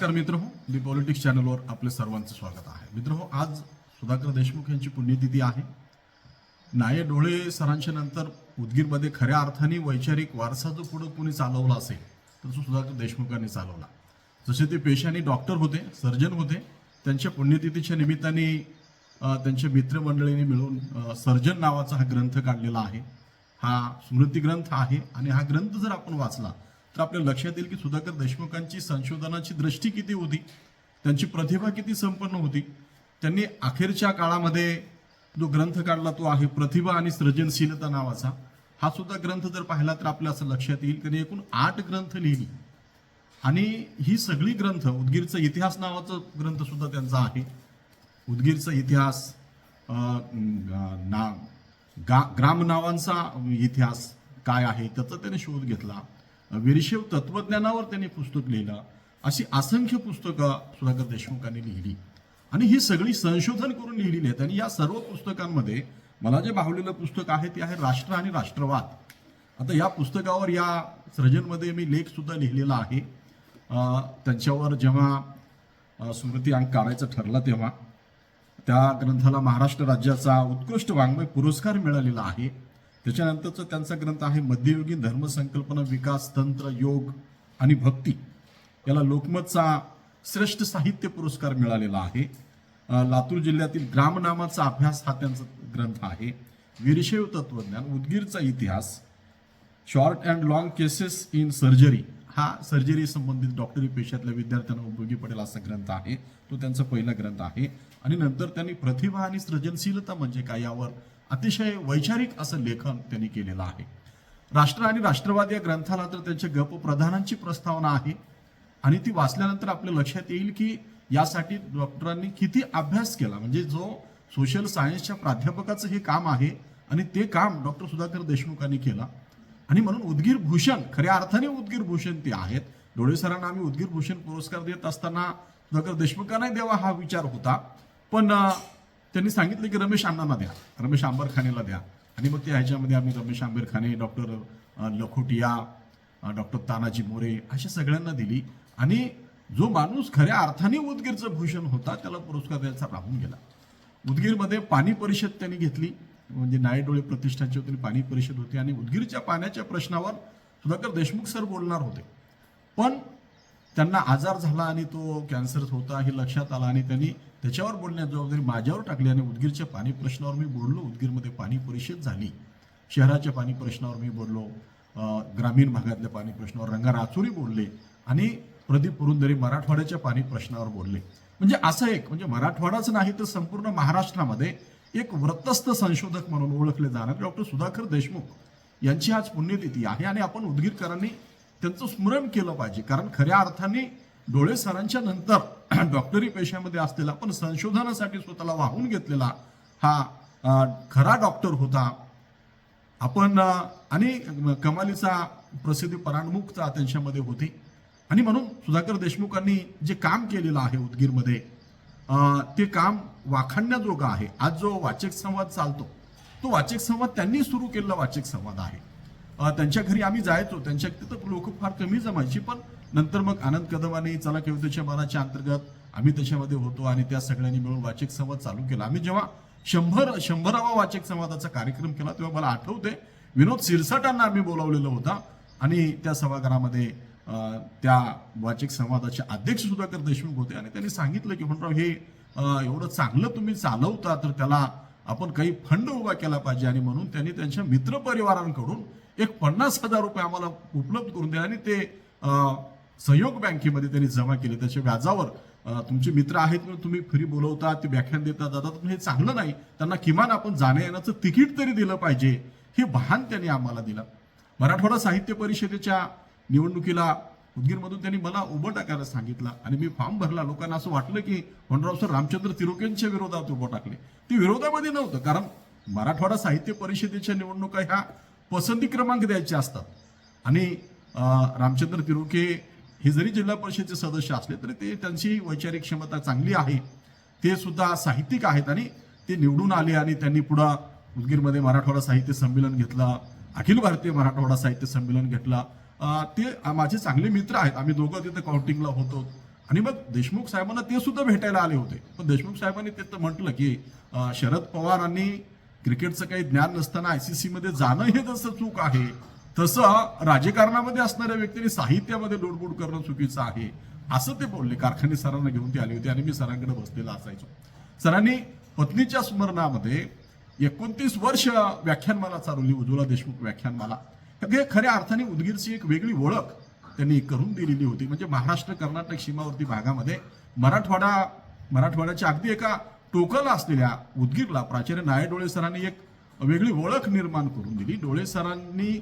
नमस्कार मित्र हो दी पॉलिटिक्स चॅनलवर आपले सर्वांचं स्वागत आहे. मित्र हो आज सुधाकर देशमुख यांची पुण्यतिथी आहे. नाये डोळे सरांच्या नंतर उदगीरमध्ये खऱ्या अर्थाने वैचारिक वारसा जो पुढे कुणी चालवला असेल तर तो सुधाकर देशमुखांनी चालवला. जसे ते पेशाने डॉक्टर होते सर्जन होते त्यांच्या पुण्यतिथीच्या निमित्ताने त्यांच्या मित्रमंडळींनी मिळून सर्जन नावाचा हा ग्रंथ काढलेला आहे. हा स्मृती ग्रंथ आहे आणि हा ग्रंथ जर आपण वाचला तर आपल्या लक्षात येईल की सुधाकर देशमुखांची संशोधनाची दृष्टी किती होती त्यांची प्रतिभा किती संपन्न होती त्यांनी अखेरच्या काळामध्ये जो ग्रंथ काढला तो आहे प्रतिभा आणि सृजनशीलता नावाचा. हा सुद्धा ग्रंथ जर पाहिला तर आपल्या असं लक्षात येईल त्यांनी एकूण आठ ग्रंथ लिहिली. आणि ही सगळी ग्रंथ उदगीरचा इतिहास नावाचा ग्रंथ सुद्धा त्यांचा आहे. उदगीरचा इतिहास ना गा ग्राम नावांचा इतिहास काय आहे त्याचा त्याने शोध घेतला. वीरशैव तत्वज्ञानावर त्यांनी पुस्तक लिहिलं. अशी असंख्य पुस्तकं सुधाकर देशमुखांनी लिहिली. आणि ही सगळी संशोधन करून लिहिलेली आहेत. आणि या सर्व पुस्तकांमध्ये मला जे भावलेलं पुस्तक आहे ते आहे राष्ट्र आणि राष्ट्रवाद. आता या पुस्तकावर या सृजनमध्ये मी लेखसुद्धा लिहिलेला आहे. त्यांच्यावर जेव्हा स्मृती अंक काढायचं ठरला तेव्हा त्या ग्रंथाला महाराष्ट्र राज्याचा उत्कृष्ट वाङ्मय पुरस्कार मिळालेला आहे. त्याच्यानंतरचा त्यांचा ग्रंथ आहे मध्ययुगीन धर्मसंकल्पना विकास तंत्र योग आणि भक्ती. याला लोकमतचा श्रेष्ठ साहित्य पुरस्कार मिळालेला आहे. लातूर जिल्ह्यातील ग्रामनामाचा अभ्यास हा त्यांचा ग्रंथ आहे. विरशैव तत्वज्ञान उदगीरचा इतिहास short and long cases in surgery. हा सर्जरी संबंधित डॉक्टरी पेशातल्या विद्यार्थ्यांना उपयोगी पडेल असा ग्रंथ आहे. तो त्यांचा पहिला ग्रंथ आहे. आणि नंतर त्यांनी प्रतिभा आणि सृजनशीलता म्हणजे काय यावर अतिशय वैचारिक असं लेखन त्यांनी केलेलं आहे. राष्ट्र आणि राष्ट्रवाद या ग्रंथाला तर त्यांच्या गप प्रधानांची प्रस्तावना आहे. आणि ती वाचल्यानंतर आपल्या लक्षात येईल की यासाठी डॉक्टरांनी किती अभ्यास केला. म्हणजे जो सोशल सायन्सच्या प्राध्यापकाचं हे काम आहे आणि ते काम डॉक्टर सुधाकर देशमुखांनी केलं. आणि म्हणून उदगीर भूषण खऱ्या अर्थाने उदगीर भूषण ते आहेत. डोळे सरांना आम्ही उदगीर भूषण पुरस्कार देत असताना सुधाकर देशमुखांनाही द्यावा हा विचार होता. पण त्यांनी सांगितलं की रमेश अण्णांना द्या. रमेश आंबरखानेला द्या. आणि मग ते ह्याच्यामध्ये आम्ही रमेश आंबेरखाने डॉक्टर लखोटिया डॉक्टर तानाजी मोरे अशा सगळ्यांना दिली. आणि जो माणूस खऱ्या अर्थाने उदगीरचं भूषण होता त्याला पुरस्कार द्यायचा राहून गेला. उदगीरमध्ये पाणी परिषद त्यांनी घेतली. म्हणजे नायडोळे प्रतिष्ठानची होती पाणी परिषद होती. आणि उदगीरच्या पाण्याच्या प्रश्नावर सुधाकर देशमुख सर बोलणार होते. पण त्यांना आजार झाला आणि तो कॅन्सर होता हे लक्षात आला आणि त्यांनी त्याच्यावर बोलण्याची जबाबदारी माझ्यावर टाकली आणि उदगीरच्या पाणी प्रश्नावर मी बोललो. उदगीरमध्ये पाणी परिषद झाली. शहराच्या पाणी प्रश्नावर मी बोललो. ग्रामीण भागातल्या पाणी प्रश्नावर रंगा राचोरी बोलले आणि प्रदीप पुरुंदरे मराठवाड्याच्या पाणी प्रश्नावर बोलले. म्हणजे असं एक म्हणजे मराठवाडाच नाही तर संपूर्ण महाराष्ट्रामध्ये एक व्रतस्थ संशोधक म्हणून ओळखले जाणारे डॉक्टर सुधाकर देशमुख यांची आज पुण्यतिथी आहे आणि आपण उदगीरकरांनी त्यांचं स्मरण केलं पाहिजे. कारण खऱ्या अर्थाने डोळे सरांच्या नंतर डॉक्टरी पेशामध्ये असलेला पण संशोधनासाठी स्वतःला वाहून घेतलेला हा खरा डॉक्टर होता. आपण आणि कमालीचा प्रसिद्धी पराणमुखता त्यांच्यामध्ये होती. आणि म्हणून सुधाकर देशमुखांनी जे काम केलेलं आहे उदगीरमध्ये ते काम वाखाणण्याजोगं आहे. आज जो वाचक संवाद चालतो तो वाचक संवाद त्यांनी सुरू केलेला वाचक संवाद आहे. त्यांच्या घरी आम्ही जायचो. त्यांच्या तिथं लोक फार कमी जमायची पण नंतर मग आनंद कदम आणि चला कवितेच्या मनाच्या अंतर्गत आम्ही त्याच्यामध्ये होतो आणि त्या सगळ्यांनी मिळून वाचक संवाद चालू केला. आम्ही जेव्हा शंभर शंभरावा वाचक संवादाचा कार्यक्रम केला तेव्हा मला आठवते विनोद सिरसाटांना आम्ही बोलावलेलं होता आणि त्या सभागृहामध्ये त्या वाचक संवादाचे अध्यक्ष सुधाकर देशमुख होते आणि त्यांनी सांगितलं की म्हणराव हे एवढं चांगलं तुम्ही चालवता तर त्याला आपण काही फंड उभा केला पाहिजे आणि म्हणून त्यांनी त्यांच्या मित्रपरिवारांकडून एक पन्नास हजार रुपये आम्हाला उपलब्ध करून दिले आणि ते सहयोग बँकेमध्ये त्यांनी जमा केले. त्याच्या व्याजावर तुमचे मित्र आहेत म्हणून तुम्ही फ्री बोलवता ते व्याख्यान देता जातात तुम्ही हे चांगलं नाही. त्यांना किमान आपण जाण्या येण्याचं तिकीट तरी दिलं पाहिजे. हे भान त्यांनी आम्हाला दिलं. मराठवाडा साहित्य परिषदेच्या निवडणुकीला उदगीरमधून त्यांनी मला उभं टाकायला सांगितलं आणि मी फॉर्म भरला. लोकांना असं वाटलं की वनराव सर रामचंद्र तिरुकेंच्या विरोधात उभं टाकले. ते विरोधामध्ये नव्हतं कारण मराठवाडा साहित्य परिषदेच्या निवडणुका ह्या पसंती क्रमांक द्यायचे असतात. आणि रामचंद्र तिरुके हे जरी जिल्हा परिषदेचे सदस्य असले तरी ते त्यांची वैचारिक क्षमता चांगली आहे. ते सुद्धा साहित्यिक आहेत आणि ते निवडून आले आणि त्यांनी पुढं उदगीरमध्ये मराठवाडा साहित्य संमेलन घेतलं अखिल भारतीय मराठवाडा साहित्य संमेलन घेतला. ते माझे चांगले मित्र आहेत. आम्ही दोघं तिथे काउंटिंगला होतो. आणि मग देशमुख साहेबांना ते सुद्धा भेटायला आले होते. पण देशमुख साहेबांनी ते तर म्हटलं की शरद पवारांनी क्रिकेटचं काही ज्ञान नसताना आयसीसी मध्ये जाणं हे जसं चूक आहे तसं राजकारणामध्ये असणाऱ्या व्यक्तीने साहित्यामध्ये लोडबोड करणं चुकीचं आहे असं ते बोलले. कारखाने सरांना घेऊन ते आले होते आणि मी सरांकडे बसलेला असायचो. सरांनी पत्नीच्या स्मरणामध्ये एकोणतीस वर्ष व्याख्यानमाला चालवली उज्ज्वला देशमुख व्याख्यानमाला. हे खऱ्या अर्थाने उदगीरची एक वेगळी ओळख त्यांनी करून दिलेली होती. म्हणजे महाराष्ट्र कर्नाटक सीमावर्ती भागामध्ये मराठवाडा मराठवाड्याच्या अगदी एका टोकाला असलेल्या उदगीरला प्राचार्य नायडोळे सरांनी एक वेगळी ओळख निर्माण करून दिली. डोळे सरांनी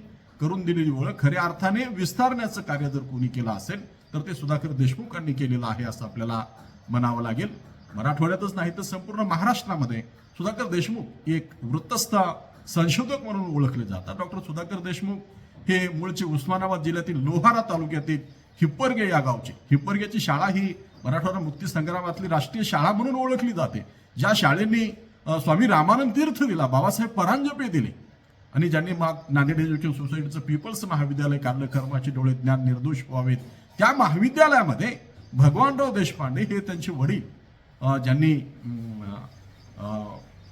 करून दिलेली ओळख खऱ्या अर्थाने विस्तारण्याचं कार्य जर कोणी केलं असेल तर ते सुधाकर देशमुखांनी केलेलं आहे असं आपल्याला म्हणावं लागेल. मराठवाड्यातच नाही तर संपूर्ण महाराष्ट्रामध्ये सुधाकर देशमुख एक वृत्तस्थ संशोधक म्हणून ओळखले जातात. डॉक्टर सुधाकर देशमुख हे मूळचे उस्मानाबाद जिल्ह्यातील लोहारा तालुक्यातील हिप्परगे या गावचे. हिप्परगेची शाळा ही मराठवाडा मुक्ती संग्रामातली राष्ट्रीय शाळा म्हणून ओळखली जाते ज्या शाळेंनी स्वामी रामानंद तीर्थ दिला बाबासाहेब परांजपे दिले. आणि ज्यांनी मग नांदेड एज्युकेशन सोसायटीचं पीपल्स महाविद्यालय काढलं कर्माचे डोळे ज्ञान निर्दोष व्हावेत त्या महाविद्यालयामध्ये भगवानराव देशपांडे हे त्यांचे वडील ज्यांनी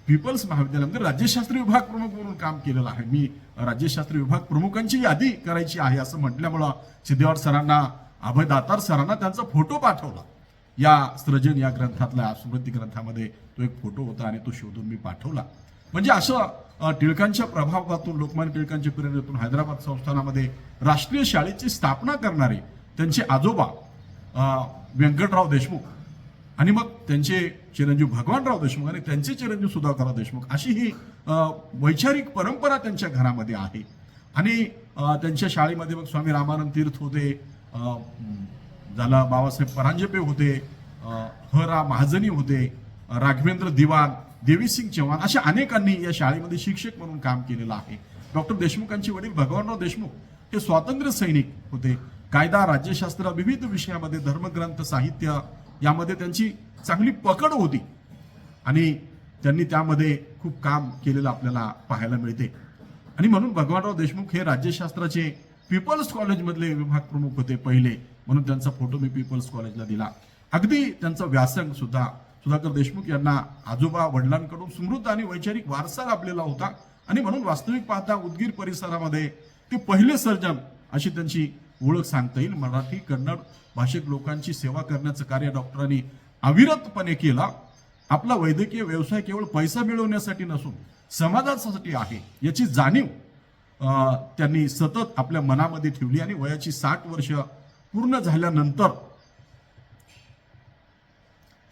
पीपल्स महाविद्यालयामध्ये राज्यशास्त्री विभाग प्रमुख म्हणून काम केलेलं आहे. मी राज्यशास्त्री विभाग प्रमुखांची यादी करायची आहे असं म्हटल्यामुळं सिद्धेवाड सरांना अभय दातार सरांना त्यांचा फोटो पाठवला. या सृजन या ग्रंथातल्या स्मृती ग्रंथामध्ये तो एक फोटो होता आणि तो शोधून मी पाठवला. म्हणजे असं टिळकांच्या प्रभावातून लोकमान्य टिळकांच्या प्रेरणेतून हैदराबाद संस्थानामध्ये राष्ट्रीय शाळेची स्थापना करणारे त्यांचे आजोबा व्यंकटराव देशमुख आणि मग त्यांचे चिरंजीव भगवानराव देशमुख आणि त्यांचे चिरंजीव सुधाकरराव देशमुख अशी ही वैचारिक परंपरा त्यांच्या घरामध्ये आहे. आणि त्यांच्या शाळेमध्ये मग स्वामी रामानंद तीर्थ होते झाला बाबासाहेब परांजपे होते ह रा महाजनी होते राघवेंद्र दिवान देवीसिंग चव्हाण अशा अनेकांनी या शाळेमध्ये शिक्षक म्हणून काम केलेलं आहे. डॉक्टर देशमुखांचे वडील भगवानराव देशमुख हे स्वातंत्र्य सैनिक होते. कायदा राज्यशास्त्र विविध विषयामध्ये धर्मग्रंथ साहित्य यामध्ये त्यांची चांगली पकड होती. आणि त्यांनी त्यामध्ये खूप काम केलेलं आपल्याला पाहायला मिळते. आणि म्हणून भगवानराव देशमुख हे राज्यशास्त्राचे पीपल्स कॉलेजमधले विभाग प्रमुख होते पहिले. म्हणून त्यांचा फोटो मी पीपल्स कॉलेजला दिला. अगदी त्यांचा व्यासंग सुद्धा सुधाकर देशमुख यांना आजोबा वडिलांकडून समृद्ध आणि वैचारिक वारसा लाभलेला होता. आणि म्हणून वास्तविक पाहता उदगीर परिसरामध्ये ते पहिले सर्जन अशी त्यांची ओळख सांगता येईल. मराठी कन्नड भाषिक लोकांची सेवा करण्याचं कार्य डॉक्टरांनी अविरतपणे केला. आपला वैद्यकीय व्यवसाय केवळ पैसा मिळवण्यासाठी नसून समाजासाठी आहे याची जाणीव त्यांनी सतत आपल्या मनामध्ये ठेवली आणि वयाची साठ वर्ष पूर्ण झाल्यानंतर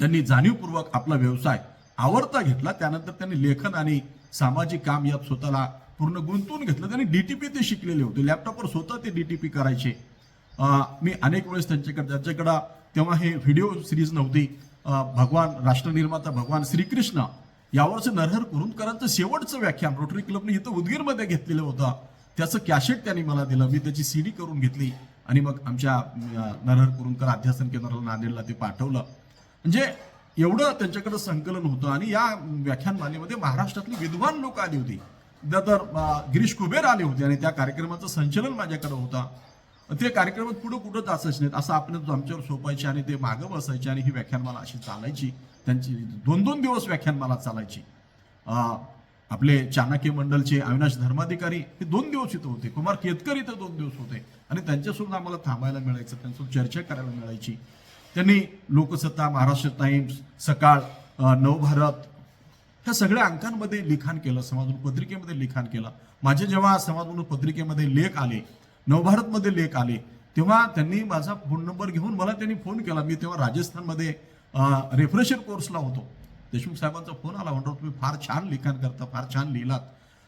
त्यांनी जाणीवपूर्वक आपला व्यवसाय आवडता घेतला. त्यानंतर त्यांनी लेखन आणि सामाजिक काम यात स्वतःला पूर्ण गुंतवून घेतलं. त्यांनी डीटीपी ते शिकलेले होते. लॅपटॉपवर स्वतः ते डीटीपी करायचे. मी अनेक वेळेस त्यांच्याकडे त्यांच्याकडं तेव्हा हे व्हिडिओ सिरीज नव्हती. भगवान राष्ट्रनिर्माता भगवान श्रीकृष्ण यावरचं नरहर कुरुंदकरांचं शेवटचं व्याख्यान रोटरी क्लबने इथं उदगीरमध्ये घेतलेलं होतं. त्याचं कॅशेट त्यांनी मला दिलं. मी त्याची सीडी करून घेतली. आणि मग आमच्या नरहर कुरुंकर अध्यासन केंद्राला नांदेडला ते पाठवलं. म्हणजे एवढं त्यांच्याकडे संकलन होतं आणि या व्याख्यानमालेमध्ये महाराष्ट्रातली विद्वान लोक आली होती. तर गिरीश कुबेर आले होते आणि त्या कार्यक्रमाचं संचलन माझ्याकडे होता. ते कार्यक्रमात पुढे कुठं जायचं नाहीत असं आपण आमच्यावर सोपायचे आणि ते मागं बसायचे आणि ही व्याख्यानमाला अशी चालायची. त्यांची दोन दोन दिवस व्याख्यानमाला चालायची. आपले चाणक्य मंडलचे अविनाश धर्माधिकारी हे दोन दिवस इथं होते. कुमार केतकर इथं दोन दिवस होते. आणि त्यांच्यासोबत आम्हाला थांबायला मिळायचं. त्यांच्यासोबत चर्चा करायला मिळायची. त्यांनी लोकसत्ता महाराष्ट्र टाइम्स सकाळ नवभारत ह्या सगळ्या अंकांमध्ये लिखाण केलं समाजून पत्रिकेमध्ये लिखाण केलं. माझे जेव्हा समाजमधून पत्रिकेमध्ये लेख आले नवभारतमध्ये लेख आले तेव्हा त्यांनी माझा फोन नंबर घेऊन मला त्यांनी फोन केला. मी तेव्हा राजस्थानमध्ये रेफ्रेशर कोर्सला होतो. देशमुख साहेबांचा फोन आला म्हणतो तुम्ही फार छान लिखाण करता फार छान लिहिलात.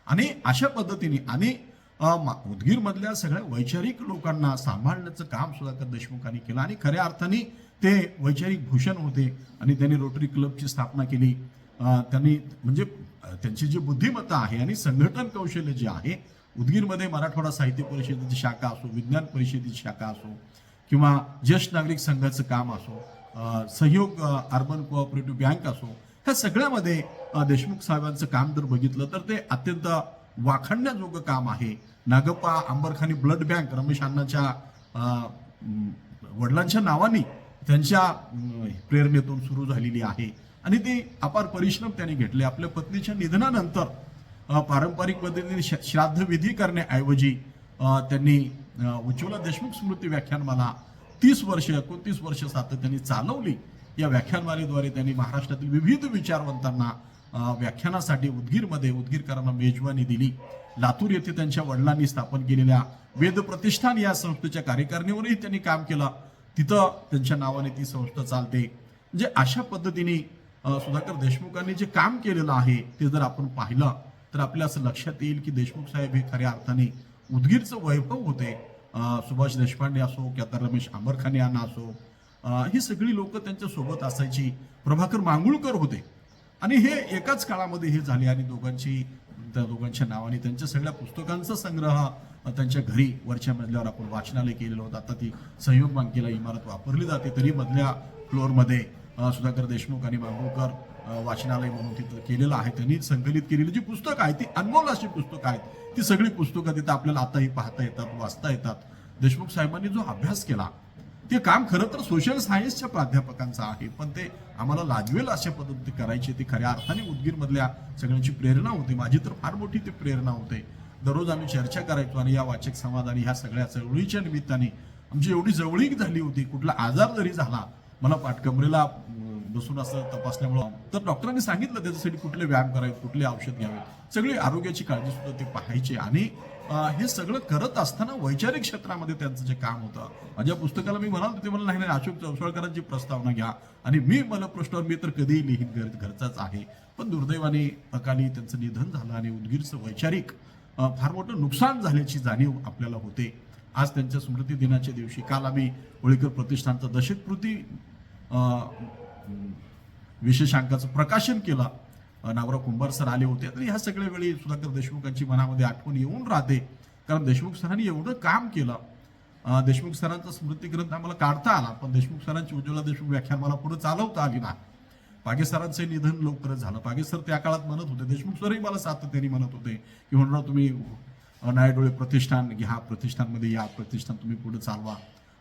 आणि अशा पद्धतीने आणि उदगीरमधल्या सगळ्या वैचारिक लोकांना सांभाळण्याचं काम सुधाकर देशमुखांनी केलं. आणि खऱ्या अर्थाने ते वैचारिक भूषण होते आणि त्यांनी रोटरी क्लबची स्थापना केली. त्यांनी म्हणजे त्यांची जी बुद्धिमत्ता आहे आणि संघटन कौशल्य जे आहे उदगीरमध्ये मराठवाडा साहित्य परिषदेची शाखा असो विज्ञान परिषदेची शाखा असो किंवा ज्येष्ठ नागरिक संघाचं काम असो सहयोग अर्बन कोऑपरेटिव्ह बँक असो ह्या सगळ्यामध्ये देशमुख साहेबांचं काम जर बघितलं तर ते अत्यंत वाखाणण्याजोगं काम आहे. नागप्पा आंबरखानी ब्लड बँक रमेश अण्णाच्या वडिलांच्या नावाने त्यांच्या प्रेरणेतून सुरू झालेली आहे. आणि ते अपार परिश्रम त्यांनी घेतले. आपल्या पत्नीच्या निधनानंतर पारंपरिक पद्धतीने श्राद्धविधी करण्याऐवजी त्यांनी उज्ज्वला देशमुख स्मृती व्याख्यानमाला तीस वर्ष एकोणतीस वर्ष सातत्याने चालवली. या व्याख्यानमालेद्वारे त्यांनी महाराष्ट्रातील विविध विचारवंतांना व्याख्यानासाठी उदगीरमध्ये उदगीरकरांना मेजवानी दिली. लातूर येथे त्यांच्या वडिलांनी स्थापन केलेल्या वेद प्रतिष्ठान या संस्थेच्या कार्यकारिणीवरही त्यांनी काम केलं. तिथं त्यांच्या नावाने ती संस्था चालते. म्हणजे अशा पद्धतीने सुधाकर देशमुखांनी जे काम केलेलं आहे ते जर आपण पाहिलं तर आपल्या असं लक्षात येईल की देशमुख साहेब हे खऱ्या अर्थाने उदगीरचं वैभव होते. सुभाष देशपांडे असो की आता रमेश आंबरखाने यांना असो ही सगळी लोक त्यांच्यासोबत असायची. प्रभाकर मांगुळकर होते. आणि हे एकाच काळामध्ये हे झाले आणि दोघांची त्या दोघांच्या नावाने त्यांच्या सगळ्या पुस्तकांचा संग्रह त्यांच्या घरी वरच्या मजल्यावर आपण वाचनालय केलेलं होतं. आता ती सहयोग बँकेला इमारत वापरली जाते. तरी मधल्या फ्लोअरमध्ये सुधाकर देशमुख आणि मांगुळकर वाचनालय म्हणून तिथं केलेलं आहे. त्यांनी संकलित केलेली जी पुस्तकं आहेत ती अनमोल अशी पुस्तकं आहेत. ती सगळी पुस्तकं तिथं आपल्याला आताही पाहता येतात वाचता येतात. देशमुख साहेबांनी जो अभ्यास केला ते काम खरं तर सोशल सायन्सच्या प्राध्यापकांचं आहे पण ते आम्हाला लाजवेल अशा पद्धती करायचे ते खऱ्या अर्थाने उदगीरमधल्या सगळ्यांची प्रेरणा होती. माझी तर फार मोठी ती प्रेरणा होते. दररोज आम्ही चर्चा करायचो आणि या वाचक संवाद आणि ह्या सगळ्या चळवळीच्या निमित्ताने आमची एवढी जवळीक झाली होती. कुठला आजार जरी झाला मला पाठकमरेला बसून असं तपासल्यामुळं तर डॉक्टरांनी सांगितलं त्याच्यासाठी कुठले व्यायाम करावे कुठले औषध घ्यावे. सगळी आरोग्याची काळजी सुद्धा ते पाहायचे आणि हे सगळं करत असताना वैचारिक क्षेत्रामध्ये त्यांचं जे काम होतं. म्हणजे माझ्या पुस्तकाला मी म्हणाल ते मला नाही नाही अशोक चौसळकरांची प्रस्तावना घ्या. आणि मी मला प्रश्नावर मी तर कधीही लिहित घर घरचाच आहे. पण दुर्दैवाने अकाली त्यांचं निधन झालं आणि उदगीरचं वैचारिक फार मोठं नुकसान झाल्याची जाणीव आपल्याला होते. आज त्यांच्या स्मृती दिनाच्या दिवशी काल आम्ही होळीकर प्रतिष्ठानचं दशककृती विशेषांकाचं प्रकाशन केलं. नावरा कुंभार सर आले होते. तर ह्या सगळ्या वेळी सुधाकर देशमुखांची मनामध्ये आठवण येऊन राहते. कारण देशमुख सरांनी एवढं काम केलं. देशमुख सरांचा स्मृती ग्रंथ आम्हाला काढता आला पण देशमुख सरांची उज्ज्वला देशमुख व्याख्यान मला पुढे चालवता आली ना. पागे सरांचे निधन लवकरच झालं. पागे सर त्या काळात म्हणत होते देशमुख सरही मला सातत्याने म्हणत होते की म्हणून तुम्ही नायडोळे प्रतिष्ठान घ्या प्रतिष्ठानमध्ये या प्रतिष्ठान तुम्ही पुढे चालवा.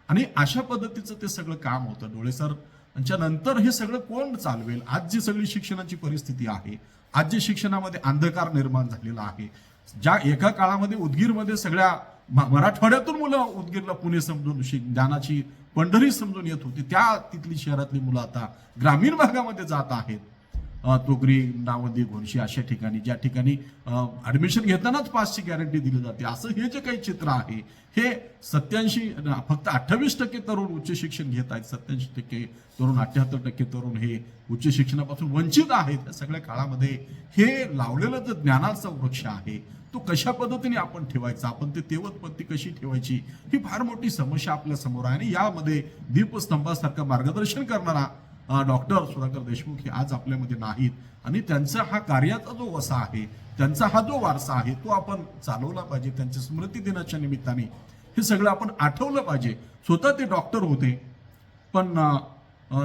आणि अशा पद्धतीचं ते सगळं काम होतं. डोळे सर यांच्या नंतर हे सगळं कोण चालवेल? आज जी सगळी शिक्षणाची परिस्थिती आहे. आज जे शिक्षणामध्ये अंधकार निर्माण झालेला आहे. ज्या एका काळामध्ये उदगीरमध्ये सगळ्या म- मराठवाड्यातून मुलं उदगीरला पुणे समजून शिक ज्ञानाची पंढरी समजून येत होती त्या तिथली शहरातली मुलं आता ग्रामीण भागामध्ये जात आहेत. तोगरी नावंदी घोणशी अशा ठिकाणी ज्या ठिकाणी ॲडमिशन घेतानाच पासची गॅरंटी दिली जाते. असं हे जे काही चित्र आहे हे सत्याऐंशी फक्त अठ्ठावीस टक्के तरुण उच्च शिक्षण घेत आहेत. सत्याऐंशी टक्के तरुण अठ्याहत्तर टक्के तरुण हे उच्च शिक्षणापासून वंचित आहेत. या सगळ्या काळामध्ये हे लावलेलं जे ज्ञानाचा वृक्ष आहे तो कशा पद्धतीने आपण ठेवायचा? आपण ते तेवतपत्ती कशी ठेवायची? ही फार मोठी समस्या आपल्यासमोर आहे आणि यामध्ये दीपस्तंभासारखं मार्गदर्शन करणारा डॉक्टर सुधाकर देशमुख हे आज आपल्यामध्ये नाहीत. आणि त्यांचा हा कार्याचा जो वसा आहे त्यांचा हा जो वारसा आहे तो आपण चालवला पाहिजे. त्यांच्या स्मृती दिनाच्या निमित्ताने हे सगळं आपण आठवलं पाहिजे. स्वतः ते डॉक्टर होते. पण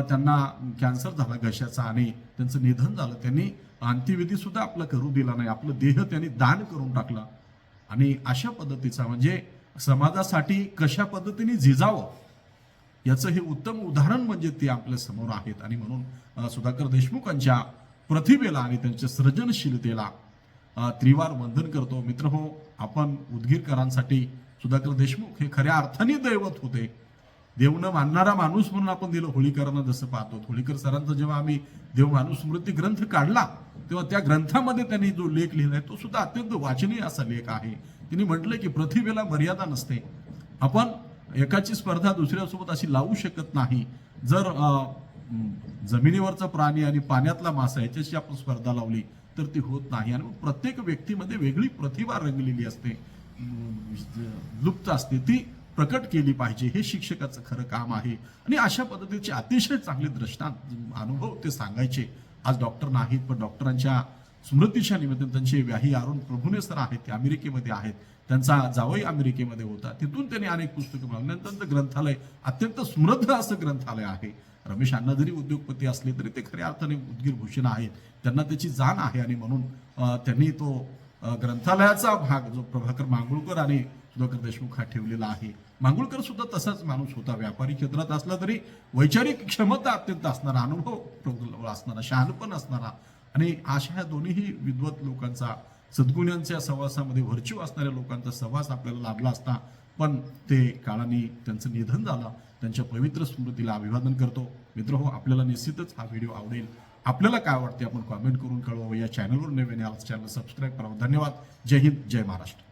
त्यांना कॅन्सर झाला घशाचा आणि त्यांचं निधन झालं. त्यांनी अंत्यविधीसुद्धा आपला करू दिला नाही. आपलं देह त्यांनी दान करून टाकला. आणि अशा पद्धतीचा म्हणजे समाजासाठी कशा पद्धतीने झिजावं याचं हे उत्तम उदाहरण म्हणजे ते आपल्यासमोर आहेत. आणि म्हणून सुधाकर देशमुखांच्या प्रतिभेला आणि त्यांच्या सृजनशीलतेला त्रिवार वंदन करतो. मित्र हो आपण उदगीरकरांसाठी सुधाकर देशमुख हे खऱ्या अर्थाने दैवत होते. देवनं मानणारा माणूस म्हणून आपण दिलं होळीकरांना जसं पाहतो. होळीकर सरांचा जेव्हा आम्ही देव माणूस स्मृती ग्रंथ काढला तेव्हा त्या ग्रंथामध्ये त्यांनी जो लेख लिहिला आहे तो सुद्धा अत्यंत वाचनीय असा लेख आहे. त्यांनी म्हटलंय की प्रतिभेला मर्यादा नसते. आपण एकाची स्पर्धा दुसऱ्यासोबत अशी लावू शकत नाही. जर जमिनीवरचा प्राणी आणि पाण्यातला मासा याच्याशी आपण स्पर्धा लावली तर ती होत नाही. आणि मग प्रत्येक व्यक्तीमध्ये वेगळी प्रतिभा रंगलेली असते. लुप्त असते. ती प्रकट केली पाहिजे. हे शिक्षकाचं खरं काम आहे. आणि अशा पद्धतीचे अतिशय चांगले दृष्टांत अनुभव ते सांगायचे. आज डॉक्टर नाहीत पण डॉक्टरांच्या स्मृतीच्या निमित्ताने त्यांचे व्याही अरुण प्रभुने सर आहेत ते अमेरिकेमध्ये आहेत. त्यांचा जावई अमेरिकेमध्ये होता. तिथून त्यांनी अनेक पुस्तकं मिळवली. त्यांचं ग्रंथालय अत्यंत समृद्ध असं ग्रंथालय आहे. रमेश अण्णा जरी उद्योगपती असले तरी ते खऱ्या अर्थाने उदगीर भूषण आहेत. त्यांना त्याची जाण आहे आणि म्हणून त्यांनी तो ग्रंथालयाचा भाग जो प्रभाकर मांगुळकर आणि सुधाकर देशमुख हा ठेवलेला आहे. मांगुळकर सुद्धा तसाच माणूस होता. व्यापारी क्षेत्रात असला तरी वैचारिक क्षमता अत्यंत असणारा अनुभव असणारा शहाणपण असणारा आणि अशा ह्या दोन्हीही विद्वत लोकांचा सद्गुण्यांच्या सहवासामध्ये व्हर्च्यू असणाऱ्या लोकांचा सहवास आपल्याला लाभला असता पण ते काळाने त्यांचं निधन झालं त्यांच्या पवित्र स्मृतीला अभिवादन करतो. मित्र हो आपल्याला निश्चितच हा व्हिडिओ आवडेल. आपल्याला काय वाटते? आपण कॉमेंट करून कळवावं. या चॅनलवर नवीन चॅनल सबस्क्राईब करावं. धन्यवाद. जय हिंद जय महाराष्ट्र.